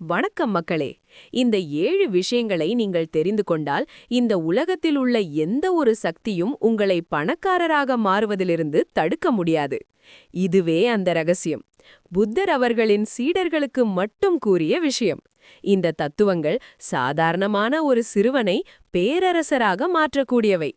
வணக்கம் மக்களே. இந்த ஏழு விஷயங்களை நீங்கள் தெரிந்து கொண்டால் இந்த உலகத்தில் உள்ள எந்த ஒரு சக்தியும் உங்களை பணக்காரராக மாறுவதிலிருந்து தடுக்க முடியாது. இதுவே அந்த ரகசியம். புத்தர் அவர்களின் சீடர்களுக்கு மட்டும் கூறிய விஷயம். இந்த தத்துவங்கள் சாதாரணமான ஒரு சிறுவனை பேரரசராக மாற்றக்கூடியவை.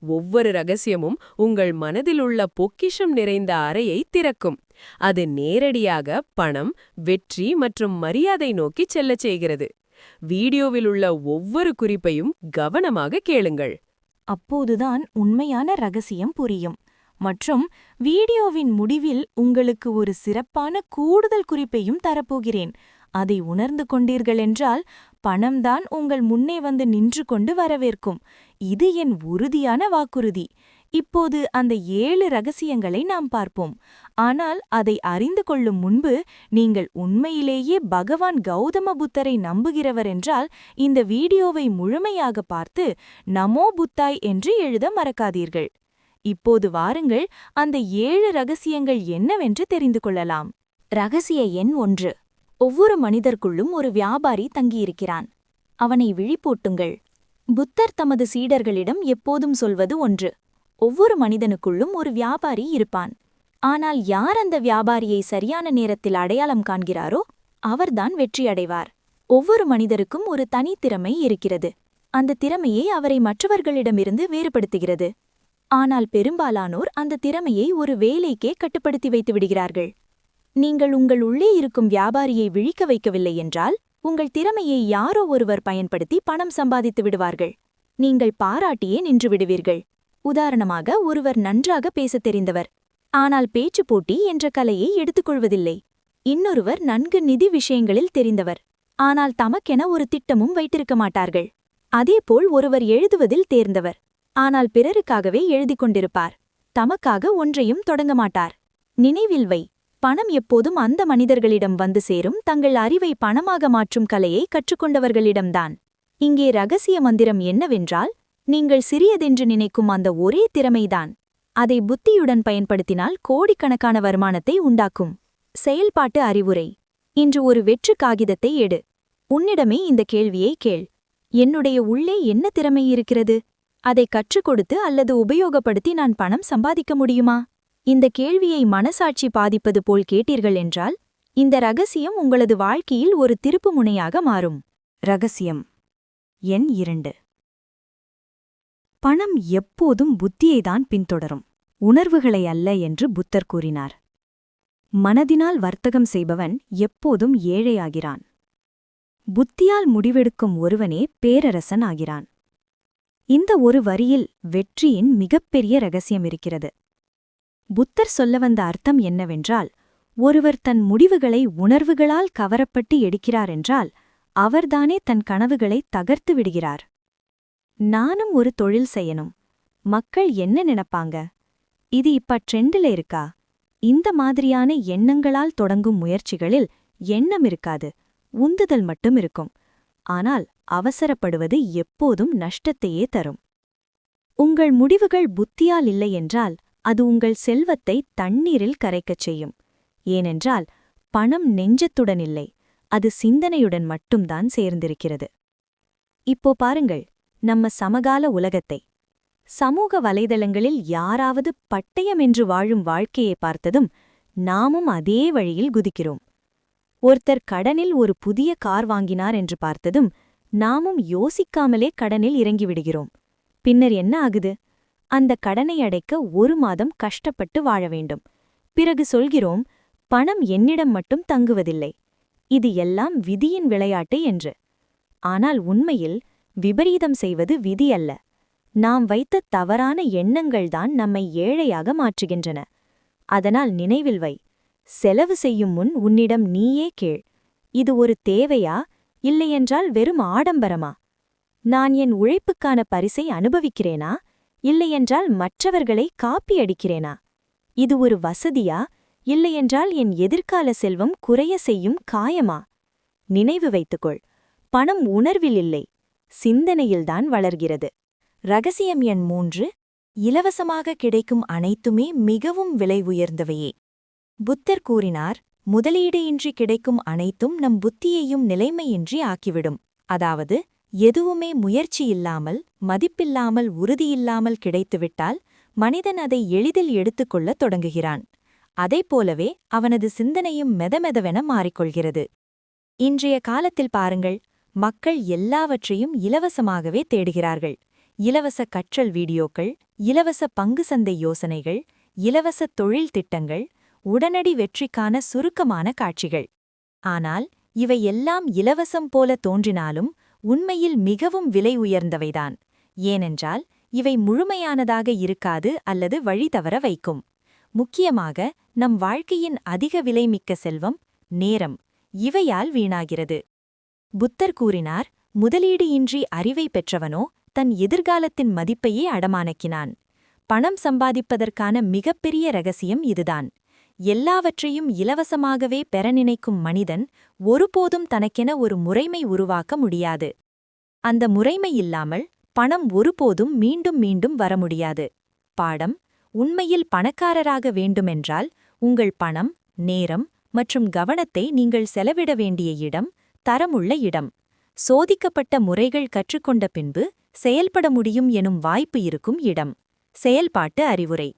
ஒவ்வொரு ரகசியமும் உங்கள் மனதில் உள்ள பொக்கிஷம் நிறைந்த அறையை திறக்கும். அது நேரடியாக பணம் வெற்றி மற்றும் மரியாதை நோக்கி செல்லச் செய்கிறது. வீடியோவில் உள்ள ஒவ்வொரு குறிப்பையும் கவனமாக கேளுங்கள். அப்போதுதான் உண்மையான ரகசியம் புரியும். மற்றும் வீடியோவின் முடிவில் உங்களுக்கு ஒரு சிறப்பான கூடுதல் குறிப்பையும் தரப்போகிறேன். அதை உணர்ந்து கொண்டீர்கள் என்றால் பணம்தான் உங்கள் முன்னே வந்து நின்று கொண்டு வரவேற்கும். இது என் உறுதியான வாக்குறுதி. இப்போது அந்த ஏழு ரகசியங்களை நாம் பார்ப்போம். ஆனால் அதை அறிந்து கொள்ளும் முன்பு நீங்கள் உண்மையிலேயே பகவான் கௌதம புத்தரை நம்புகிறவர் என்றால் இந்த வீடியோவை முழுமையாக பார்த்து நமோ புத்தாய் என்று எழுத மறக்காதீர்கள். இப்போது வாருங்கள் அந்த ஏழு ரகசியங்கள் என்னவென்று தெரிந்து கொள்ளலாம். ரகசிய எண் ஒன்று. ஒவ்வொரு மனிதர்க்குள்ளும் ஒரு வியாபாரி தங்கியிருக்கிறான். அவனை விழிப்பூட்டுங்கள். புத்தர் தமது சீடர்களிடம் எப்போதும் சொல்வது ஒன்று. ஒவ்வொரு மனிதனுக்குள்ளும் ஒரு வியாபாரி இருப்பான். ஆனால் யார் அந்த வியாபாரியை சரியான நேரத்தில் அடையாளம் காண்கிறாரோ அவர்தான் வெற்றியடைவார். ஒவ்வொரு மனிதருக்கும் ஒரு தனித்திறமை இருக்கிறது. அந்த திறமையை அவரை மற்றவர்களிடமிருந்து வேறுபடுத்துகிறது. ஆனால் பெரும்பாலானோர் அந்த திறமையை ஒரு வேலைக்கே கட்டுப்படுத்தி வைத்து விடுகிறார்கள். நீங்கள் உங்கள் உள்ளே இருக்கும் வியாபாரியை விழிக்க வைக்கவில்லை என்றால் உங்கள் திறமையை யாரோ ஒருவர் பயன்படுத்தி பணம் சம்பாதித்து விடுவார்கள். நீங்கள் பாராட்டியே நின்று விடுவீர்கள். உதாரணமாக ஒருவர் நன்றாக பேசத் தெரிந்தவர். ஆனால் பேச்சு போட்டி என்ற கலையை எடுத்துக்கொள்வதில்லை இன்னொருவர் நன்கு நிதி விஷயங்களில் தெரிந்தவர். ஆனால் தமக்கென ஒரு திட்டமும் வைத்திருக்க மாட்டார்கள். அதேபோல் ஒருவர் எழுதுவதில் தேர்ந்தவர். ஆனால் பிறருக்காகவே எழுதிக் கொண்டிருப்பார். தமக்காக ஒன்றையும் தொடங்க மாட்டார். நினைவில் வை. பணம் எப்போதும் அந்த மனிதர்களிடம் வந்து சேரும். தங்கள் அறிவை பணமாக மாற்றும் கலையை கற்றுக்கொண்டவர்களிடம்தான். இங்கே ரகசிய மந்திரம் என்னவென்றால் நீங்கள் சிறியதென்று நினைக்கும் அந்த ஒரே திறமைதான். அதை புத்தியுடன் பயன்படுத்தினால் கோடிக்கணக்கான வருமானத்தை உண்டாக்கும். செயல்பாட்டு அறிவுரை. இன்று ஒரு வெற்று காகிதத்தை எடு. உன்னிடமே இந்த கேள்வியை கேள். என்னுடைய உள்ளே என்ன திறமை இருக்கிறது? அதை கற்றுக் கொடுத்து அல்லது உபயோகப்படுத்தி நான் பணம் சம்பாதிக்க முடியுமா? இந்த கேள்வியை மனசாட்சி பாதிப்பது போல் கேட்டீர்கள் என்றால் இந்த ரகசியம் உங்களது வாழ்க்கையில் ஒரு திருப்பு முனையாக மாறும். ரகசியம். எண் இரண்டு. பணம் எப்போதும் புத்தியைதான் பின்தொடரும். உணர்வுகளை அல்ல என்று புத்தர் கூறினார். மனதினால் வர்த்தகம் செய்பவன் எப்போதும் ஏழையாகிறான். புத்தியால் முடிவெடுக்கும் ஒருவனே பேரரசன் ஆகிறான். இந்த ஒரு வரியில் வெற்றியின் மிகப்பெரிய ரகசியம் இருக்கிறது. புத்தர் சொல்ல வந்த அர்த்தம் என்னவென்றால் ஒருவர் தன் முடிவுகளை உணர்வுகளால் கவரப்பட்டு எடுக்கிறார் என்றால் அவர்தானே தன் கனவுகளை தகர்த்து விடுகிறார். நானும் ஒரு தொழில் செய்யணும். மக்கள் என்ன நினைப்பாங்க? இது இப்ப ட்ரெண்டில் இருக்கா? இந்த மாதிரியான எண்ணங்களால் தொடங்கும் முயற்சிகளில் எண்ணம் இருக்காது உந்துதல் மட்டும் இருக்கும். ஆனால் அவசரப்படுவது எப்போதும் நஷ்டத்தையே தரும். உங்கள் முடிவுகள் புத்தியால் இல்லை என்றால் அது உங்கள் செல்வத்தை தண்ணீரில் கரைக்கச் செய்யும். ஏனென்றால் பணம் நெஞ்சத்துடன் இல்லை அது சிந்தனையுடன் மட்டும்தான் சேர்ந்திருக்கிறது. இப்போ பாருங்கள் நம்ம சமகால உலகத்தை. சமூக வலைதளங்களில் யாராவது பட்டயம் என்று வாழும் வாழ்க்கையை பார்த்ததும் நாமும் அதே வழியில் குதிக்கிறோம். ஒருத்தர் கடனில் ஒரு புதிய கார் வாங்கினார் என்று பார்த்ததும் நாமும் யோசிக்காமலே கடனில் இறங்கிவிடுகிறோம். பின்னர் என்ன ஆகுது? அந்த கடனை அடைக்க ஒரு மாதம் கஷ்டப்பட்டு வாழ வேண்டும். பிறகு சொல்கிறோம் பணம் என்னிடம் மட்டும் தங்குவதில்லை. இது எல்லாம் விதியின் விளையாட்டு என்று. ஆனால் உண்மையில் விபரீதம் செய்வது விதி அல்ல. நாம் வைத்த தவறான எண்ணங்கள்தான் நம்மை ஏழையாக மாற்றுகின்றன. அதனால் நினைவில் வை. செலவு செய்யும் முன் உன்னிடம் நீயே கேள். இது ஒரு தேவையா? இல்லையென்றால் வெறும் ஆடம்பரமா? நான் என் உழைப்புக்கான பரிசை அனுபவிக்கிறேனா? இல்லையென்றால் மற்றவர்களை காப்பியடிக்கிறேனா இது ஒரு வசதியா? இல்லையென்றால் என் எதிர்கால செல்வம் குறைய செய்யும் காயமா? நினைவு வைத்துக்கொள். பணம் உணர்வில் இல்லை. சிந்தனையில்தான் வளர்கிறது. ரகசியம் எண் மூன்று. இலவசமாக கிடைக்கும் அனைத்துமே மிகவும் விலை உயர்ந்தவையே. புத்தர் கூறினார் முதலீடு இன்றி கிடைக்கும் அனைத்தும் நம் புத்தியையும் நிலைமையின்றி ஆக்கிவிடும். அதாவது எதுவுமே முயற்சி இல்லாமல் மதிப்பில்லாமல் உறுதியில்லாமல் கிடைத்துவிட்டால் மனிதன் அதை எளிதில் எடுத்துக்கொள்ளத் தொடங்குகிறான். போலவே அவனது சிந்தனையும் மெதமெதவென மாறிக்கொள்கிறது. இன்றைய காலத்தில் பாருங்கள் மக்கள் எல்லாவற்றையும் இலவசமாகவே தேடுகிறார்கள். இலவச கற்றல் வீடியோக்கள் இலவச பங்கு சந்தை யோசனைகள் இலவச தொழில் திட்டங்கள் உடனடி வெற்றிக்கான சுருக்கமான காட்சிகள். ஆனால் இவை எல்லாம் இலவசம் போல தோன்றினாலும் உண்மையில் மிகவும் விலை உயர்ந்தவைதான். ஏனென்றால் இவை முழுமையானதாக இருக்காது அல்லது வழி தவற வைக்கும். முக்கியமாக நம் வாழ்க்கையின் அதிக விலைமிக்க செல்வம் நேரம் இவையால் வீணாகிறது. புத்தர் கூறினார் முதலீடு இன்றி அறிவை பெற்றவனோ தன் எதிர்காலத்தின் மதிப்பையே அடமானக்கினான். பணம் சம்பாதிப்பதற்கான மிகப்பெரிய ரகசியம் இதுதான். எல்லாவற்றையும் இலவசமாகவே பெற நினைக்கும் மனிதன் ஒருபோதும் தனக்கென ஒரு முறைமை உருவாக்க முடியாது. அந்த முறைமை இல்லாமல் பணம் ஒருபோதும் மீண்டும் மீண்டும் வர முடியாது. பாடம் உண்மையில் பணக்காரராக வேண்டுமென்றால் உங்கள் பணம் நேரம் மற்றும் கவனத்தை நீங்கள் செலவிட வேண்டிய இடம் தரமுள்ள இடம். சோதிக்கப்பட்ட முறைகள் கற்றுக்கொண்ட பின்பு செயல்பட முடியும் எனும் வாய்ப்பு இருக்கும் இடம். செயல்பாட்டு அறிவுரை.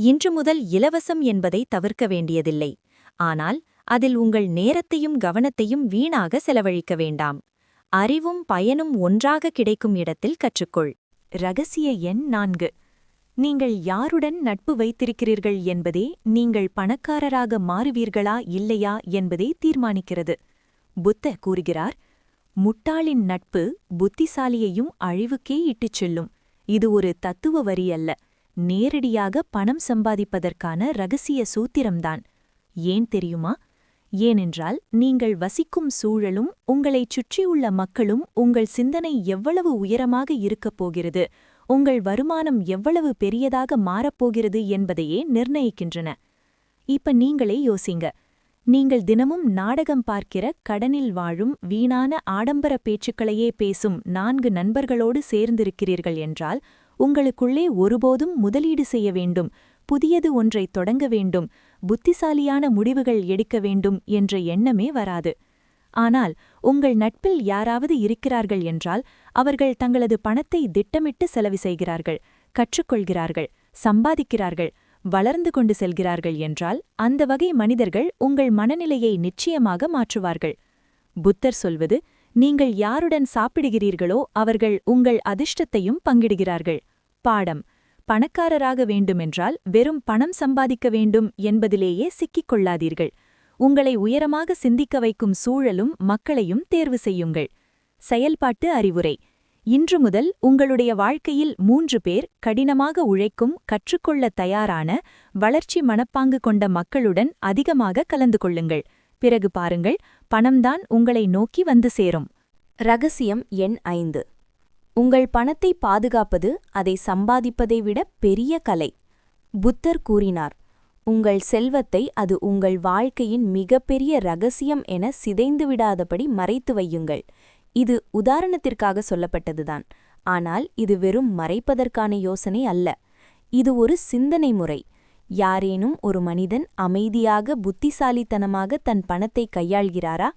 இன்று முதல் இலவசம் என்பதை தவிர்க்க வேண்டியதில்லை. ஆனால் அதில் உங்கள் நேரத்தையும் கவனத்தையும் வீணாக செலவழிக்க வேண்டாம். அறிவும் பயனும் ஒன்றாக கிடைக்கும் இடத்தில் கற்றுக்கொள். ரகசிய எண் நான்கு. நீங்கள் யாருடன் நட்பு வைத்திருக்கிறீர்கள் என்பதே நீங்கள் பணக்காரராக மாறுவீர்களா இல்லையா என்பதை தீர்மானிக்கிறது. புத்த கூறுகிறார் முட்டாளின் நட்பு புத்திசாலியையும் அழிவுக்கே இட்டுச் செல்லும். இது ஒரு தத்துவ வரி அல்ல நேரடியாக பணம் சம்பாதிப்பதற்கான ரகசிய சூத்திரம்தான். ஏன் தெரியுமா? ஏனென்றால் நீங்கள் வசிக்கும் சூழலும் உங்களைச் சுற்றியுள்ள மக்களும் உங்கள் சிந்தனை எவ்வளவு உயரமாக இருக்கப் போகிறது உங்கள் வருமானம் எவ்வளவு பெரியதாக மாறப்போகிறது என்பதையே நிர்ணயிக்கின்றன. இப்ப நீங்களே யோசிங்க. நீங்கள் தினமும் நாடகம் பார்க்கிற கடனில் வாழும் வீணான ஆடம்பர பேச்சுக்களையே பேசும் நான்கு நண்பர்களோடு சேர்ந்திருக்கிறீர்கள் என்றால் உங்களுக்குள்ளே ஒருபோதும் முதலீடு செய்ய வேண்டும் புதியது ஒன்றை தொடங்க வேண்டும் புத்திசாலியான முடிவுகள் எடுக்க வேண்டும் என்ற எண்ணமே வராது. ஆனால் உங்கள் நட்பில் யாராவது இருக்கிறார்கள் என்றால் அவர்கள் தங்களது பணத்தை திட்டமிட்டு செலவு செய்கிறார்கள் கற்றுக்கொள்கிறார்கள் சம்பாதிக்கிறார்கள் வளர்ந்து கொண்டு செல்கிறார்கள் என்றால் அந்த வகை மனிதர்கள் உங்கள் மனநிலையை நிச்சயமாக மாற்றுவார்கள். புத்தர் சொல்வது நீங்கள் யாருடன் சாப்பிடுகிறீர்களோ அவர்கள் உங்கள் அதிர்ஷ்டத்தையும் பங்கிடுகிறார்கள். பாடம். பணக்காரராக வேண்டுமென்றால் வெறும் பணம் சம்பாதிக்க வேண்டும் என்பதிலேயே சிக்கிக் கொள்ளாதீர்கள். உங்களை உயரமாக சிந்திக்க வைக்கும் சூழலும் மக்களையும் தேர்வு செய்யுங்கள். செயல்பாட்டு அறிவுரை. இன்று முதல் உங்களுடைய வாழ்க்கையில் மூன்று பேர் கடினமாக உழைக்கும் கற்றுக்கொள்ள தயாரான வளர்ச்சி மனப்பாங்கு கொண்ட மக்களுடன் அதிகமாக கலந்து கொள்ளுங்கள். பிறகு பாருங்கள் பணம்தான் உங்களை நோக்கி வந்து சேரும். ரகசியம் எண் ஐந்து. உங்கள் பணத்தை பாதுகாப்பது அதை சம்பாதிப்பதை விட பெரிய கலை. புத்தர் கூறினார் உங்கள் செல்வத்தை அது உங்கள் வாழ்க்கையின் மிகப்பெரிய ரகசியம் என சிதைந்துவிடாதபடி மறைத்து வையுங்கள். இது உதாரணத்திற்காக சொல்லப்பட்டதுதான். ஆனால் இது வெறும் மறைப்பதற்கான யோசனை அல்ல. இது ஒரு சிந்தனை முறை. யாரேனும் ஒரு மனிதன் அமைதியாக புத்திசாலித்தனமாக தன் பணத்தை கையாள்கிறாரா?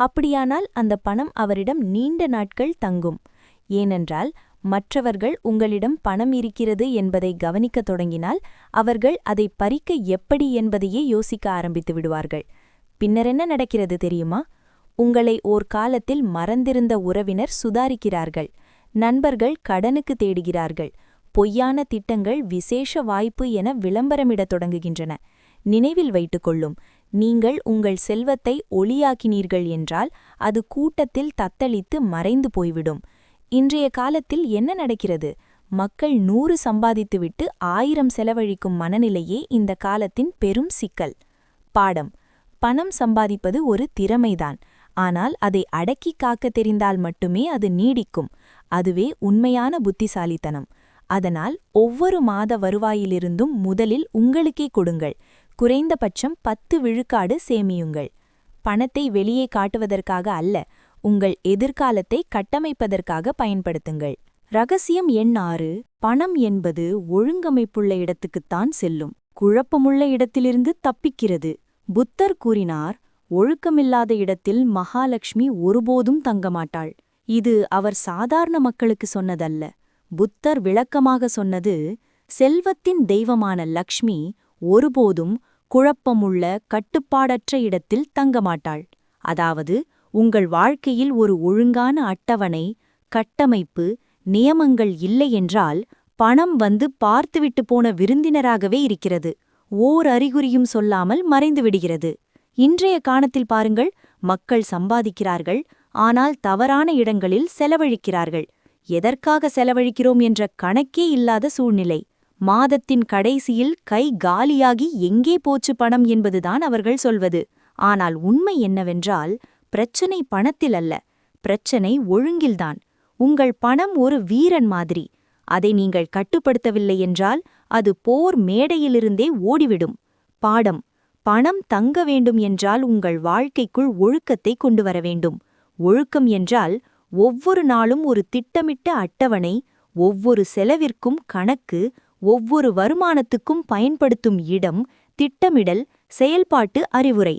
அப்படியானால் அந்த பணம் அவரிடம் நீண்ட நாட்கள் தங்கும். ஏனென்றால் மற்றவர்கள் உங்களிடம் பணம் இருக்கிறது என்பதை கவனிக்கத் தொடங்கினால் அவர்கள் அதை பறிக்க எப்படி என்பதையே யோசிக்க ஆரம்பித்து விடுவார்கள். பின்னர் என்ன நடக்கிறது தெரியுமா? உங்களை ஓர் காலத்தில் மறந்திருந்த உறவினர் சுதாரிக்கிறார்கள். நண்பர்கள் கடனுக்கு தேடுகிறார்கள். பொய்யான திட்டங்கள் விசேஷ வாய்ப்பு என விளம்பரமிடத் தொடங்குகின்றன. நினைவில் வைத்துக்கொள்ளும் நீங்கள் உங்கள் செல்வத்தை ஒளியாக்கினீர்கள் என்றால் அது கூட்டத்தில் தத்தளித்து மறைந்து போய்விடும். இன்றைய காலத்தில் என்ன நடக்கிறது? மக்கள் நூறு சம்பாதித்துவிட்டு ஆயிரம் செலவழிக்கும் மனநிலையே இந்த காலத்தின் பெரும் சிக்கல். பாடம். பணம் சம்பாதிப்பது ஒரு திறமைதான். ஆனால் அதை அடக்கி காக்க தெரிந்தால் மட்டுமே அது நீடிக்கும். அதுவே உண்மையான புத்திசாலித்தனம். அதனால் ஒவ்வொரு மாத வருவாயிலிருந்தும் முதலில் உங்களுக்கே கொடுங்கள். குறைந்தபட்சம் பத்து விழுக்காடு சேமியுங்கள். பணத்தை வெளியே காட்டுவதற்காக அல்ல உங்கள் எதிர்காலத்தை கட்டமைப்பதற்காக பயன்படுத்துங்கள். ரகசியம் எண் ஆறு பணம் என்பது ஒழுங்கமைப்புள்ள இடத்துக்குத்தான் செல்லும். குழப்பமுள்ள இடத்திலிருந்து தப்பிக்கிறது. புத்தர் கூறினார் ஒழுக்கமில்லாத இடத்தில் மகாலட்சுமி ஒருபோதும் தங்கமாட்டாள். இது அவர் சாதாரண மக்களுக்கு சொன்னதல்ல. புத்தர் விளக்கமாக சொன்னது செல்வத்தின் தெய்வமான லக்ஷ்மி ஒருபோதும் குழப்பமுள்ள கட்டுப்பாடற்ற இடத்தில் தங்கமாட்டாள். அதாவது உங்கள் வாழ்க்கையில் ஒரு ஒழுங்கான அட்டவணை கட்டமைப்பு நியமங்கள் இல்லை என்றால் பணம் வந்து பார்த்துவிட்டு போன விருந்தினராகவே இருக்கிறது. ஓர் அறிகுறியும் சொல்லாமல் மறைந்துவிடுகிறது இன்றைய காலத்தில் பாருங்கள் மக்கள் சம்பாதிக்கிறார்கள் ஆனால் தவறான இடங்களில் செலவழிக்கிறார்கள். எதற்காக செலவழிக்கிறோம் என்ற கணக்கே இல்லாத சூழ்நிலை. மாதத்தின் கடைசியில் கை காலியாகி எங்கே போச்சு பணம் என்பதுதான் அவர்கள் சொல்வது. ஆனால் உண்மை என்னவென்றால் பிரச்சனை பணத்தில் அல்ல பிரச்சனை ஒழுங்கில்தான். உங்கள் பணம் ஒரு வீரன் மாதிரி. அதை நீங்கள் கட்டுப்படுத்தவில்லை என்றால் அது போர் மேடையிலிருந்தே ஓடிவிடும். பாடம். பணம் தங்க வேண்டும் என்றால் உங்கள் வாழ்க்கைக்குள் ஒழுக்கத்தை கொண்டு வர வேண்டும். ஒழுக்கம் என்றால் ஒவ்வொரு நாளும் ஒரு திட்டமிட்ட அட்டவணை ஒவ்வொரு செலவிற்கும் கணக்கு ஒவ்வொரு வருமானத்துக்கும் பயன்படுத்தும் இடம் திட்டமிடல் செயல்பாட்டு அறிவுரை.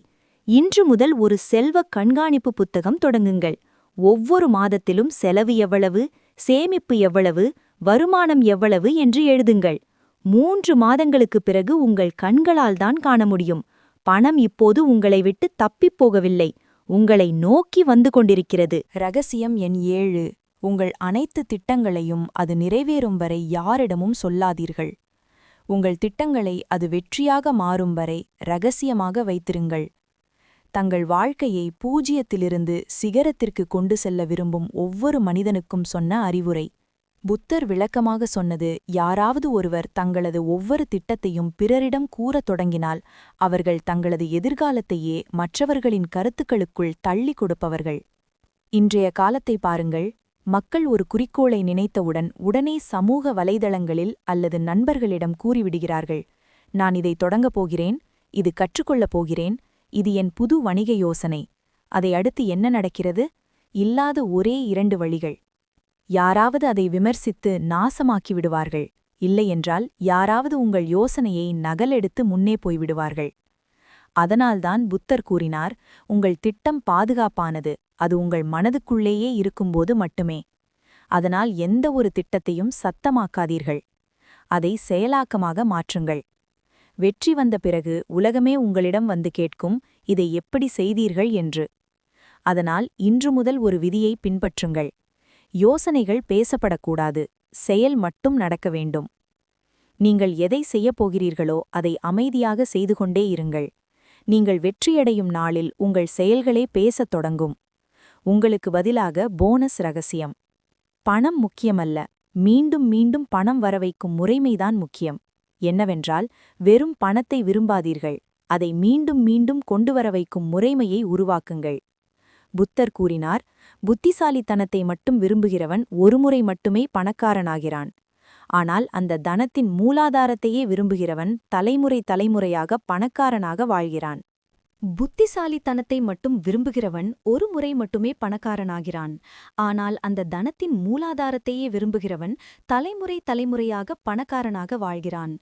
இன்று முதல் ஒரு செல்வ கண்காணிப்பு புத்தகம் தொடங்குங்கள். ஒவ்வொரு மாதத்திலும் செலவு எவ்வளவு சேமிப்பு எவ்வளவு வருமானம் எவ்வளவு என்று எழுதுங்கள். மூன்று மாதங்களுக்குப் பிறகு உங்கள் கண்களால் தான் காண முடியும். பணம் இப்போது உங்களை விட்டு தப்பிப் போகவில்லை. உங்களை நோக்கி வந்து கொண்டிருக்கிறது. ரகசியம் எண் ஏழு. உங்கள் அனைத்து திட்டங்களையும் அது நிறைவேறும் வரை யாரிடமும் சொல்லாதீர்கள். உங்கள் திட்டங்களை அது வெற்றியாக மாறும் வரை ரகசியமாக வைத்திருங்கள். தங்கள் வாழ்க்கையை பூஜ்யத்திலிருந்து சிகரத்திற்கு கொண்டு செல்ல விரும்பும் ஒவ்வொரு மனிதனுக்கும் சொன்ன அறிவுரை. புத்தர் விளக்கமாக சொன்னது யாராவது ஒருவர் தங்களது ஒவ்வொரு திட்டத்தையும் பிறரிடம் கூறத் தொடங்கினால் அவர்கள் தங்களது எதிர்காலத்தையே மற்றவர்களின் கருத்துக்களுக்குள் தள்ளி கொடுப்பவர்கள். இன்றைய காலத்தை பாருங்கள் மக்கள் ஒரு குறிக்கோளை நினைத்தவுடன் உடனே சமூக வலைதளங்களில் அல்லது நண்பர்களிடம் கூறிவிடுகிறார்கள். நான் இதை தொடங்கப் போகிறேன் இது கற்றுக்கொள்ளப் போகிறேன் இது என் புது வணிக யோசனை. அதை அடுத்து என்ன நடக்கிறது? இல்லாத ஒரே இரண்டு வழிகள். யாராவது அதை விமர்சித்து நாசமாக்கி விடுவார்கள். இல்லையென்றால் யாராவது உங்கள் யோசனையை நகலெடுத்து முன்னே போய்விடுவார்கள் அதனால்தான் புத்தர் கூறினார் உங்கள் திட்டம் பாதுகாப்பானது. அது உங்கள் மனதுக்குள்ளேயே இருக்கும்போது மட்டுமே. அதனால் எந்த ஒரு திட்டத்தையும் சத்தமாக்காதீர்கள். அதை செயலாக்கமாக மாற்றுங்கள். வெற்றி வந்த பிறகு உலகமே உங்களிடம் வந்து கேட்கும் இதை எப்படி செய்தீர்கள் என்று. அதனால் இன்று முதல் ஒரு விதியை பின்பற்றுங்கள். யோசனைகள் பேசப்படக்கூடாது செயல் மட்டும் நடக்க வேண்டும். நீங்கள் எதை செய்யப் போகிறீர்களோ அதை அமைதியாக செய்து கொண்டே இருங்கள். நீங்கள் வெற்றியடையும் நாளில் உங்கள் செயல்களே பேசத் தொடங்கும். உங்களுக்கு பதிலாக போனஸ் ரகசியம். பணம் முக்கியமல்ல மீண்டும் மீண்டும் பணம் வரவைக்கும் முறைமைதான் முக்கியம். என்னவென்றால் வெறும் பணத்தை விரும்பாதீர்கள். அதை மீண்டும் மீண்டும் கொண்டு வர வைக்கும் முறைமையை உருவாக்குங்கள். புத்தர் கூறினார் புத்திசாலித்தனத்தை மட்டும் விரும்புகிறவன் ஒருமுறை மட்டுமே பணக்காரனாகிறான். ஆனால் அந்த தனத்தின் மூலாதாரத்தையே விரும்புகிறவன் தலைமுறை தலைமுறையாக பணக்காரனாக வாழ்கிறான். புத்திசாலித்தனத்தை மட்டும் விரும்புகிறவன் ஒரு முறை மட்டுமே பணக்காரனாகிறான். ஆனால் அந்த தனத்தின் மூலாதாரத்தையே விரும்புகிறவன் தலைமுறை தலைமுறையாக பணக்காரனாக வாழ்கிறான்.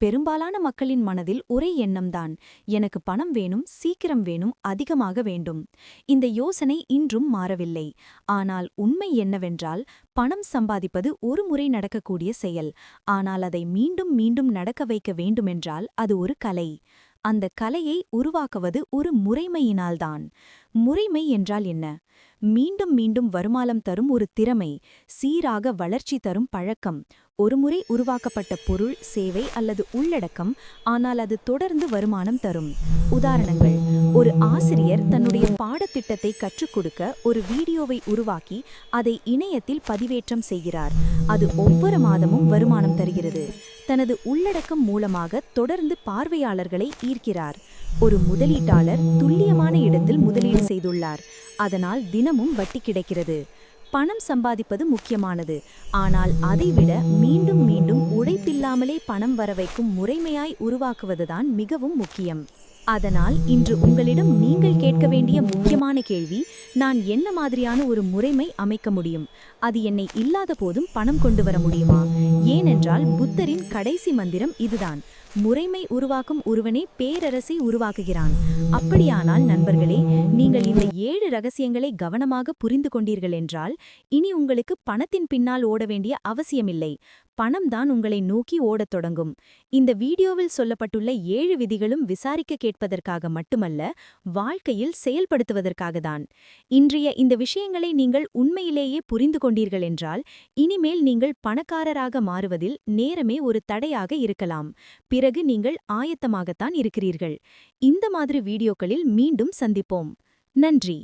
பெரும்பாலான மக்களின் மனதில் ஒரே எண்ணம்தான் எனக்கு பணம் வேணும் சீக்கிரம் வேணும் அதிகமாக வேண்டும். இந்த யோசனை இன்றும் மாறவில்லை. ஆனால் உண்மை என்னவென்றால் பணம் சம்பாதிப்பது ஒரு முறை நடக்கக்கூடிய செயல். ஆனால் அதை மீண்டும் மீண்டும் நடக்க வைக்க வேண்டுமென்றால் அது ஒரு கலை. அந்த கலையை உருவாக்குவது ஒரு முறைமையினால்தான். முறைமை என்றால் என்ன? மீண்டும் மீண்டும் வருமானம் தரும் ஒரு திறமை சீராக வளர்ச்சி தரும் பழக்கம். ஒருமுறை உருவாக்கப்பட்ட பொருள் சேவை அல்லது உள்ளடக்கம் ஆனால் அது தொடர்ந்து வருமானம் தரும். உதாரணங்கள் ஒரு ஆசிரியர் தன்னுடைய பாடத்திட்டத்தை கற்றுக் கொடுக்க ஒரு வீடியோவை உருவாக்கி அதை இணையத்தில் பதிவேற்றம் செய்கிறார். அது ஒவ்வொரு மாதமும் வருமானம் தருகிறது. தனது உள்ளடக்கம் மூலமாக தொடர்ந்து பார்வையாளர்களை ஈர்க்கிறார். ஒரு முதலீட்டாளர் துல்லியமான இடத்தில் முதலீடு செய்துள்ளார். அதனால் தினமும் வட்டி கிடைக்கிறது. பணம் சம்பாதிப்பது முக்கியமானது. ஆனால் அதைவிட மீண்டும் மீண்டும் உழைப்பில்லாமலே பணம் வர வைக்கும் முறைமையாய் உருவாக்குவதுதான் மிகவும் முக்கியம். அதனால் இன்று உங்களிடம் நீங்கள் கேட்க வேண்டிய முக்கியமான கேள்வி நான் என்ன மாதிரியான ஒரு முறைமை அமைக்க முடியும்? அது என்னை இல்லாத போதும் பணம் கொண்டு வர முடியுமா? ஏனென்றால் புத்தரின் கடைசி மந்திரம் இதுதான். முறைமை உருவாக்கும் ஒருவனே பேரரசை உருவாக்குகிறான். அப்படியானால் நண்பர்களே நீங்கள் இந்த ஏழு ரகசியங்களை கவனமாக புரிந்து கொண்டீர்கள் என்றால் இனி உங்களுக்கு பணத்தின் பின்னால் ஓட வேண்டிய அவசியமில்லை. பணம் தான் உங்களை நோக்கி ஓடத் தொடங்கும். இந்த வீடியோவில் சொல்லப்பட்டுள்ள ஏழு விதிகளும் விசாரிக்க கேட்பதற்காக மட்டுமல்ல வாழ்க்கையில் செயல்படுத்துவதற்காக தான். இன்றைய இந்த விஷயங்களை நீங்கள் உண்மையிலேயே புரிந்து கொண்டீர்கள் என்றால் இனிமேல் நீங்கள் பணக்காரராக மாறுவதில் நேரமே ஒரு தடையாக இருக்கலாம். பிறகு நீங்கள் ஆயத்தமாகத்தான் இருக்கிறீர்கள். இந்த மாதிரி வீடியோக்களில் மீண்டும் சந்திப்போம். நன்றி.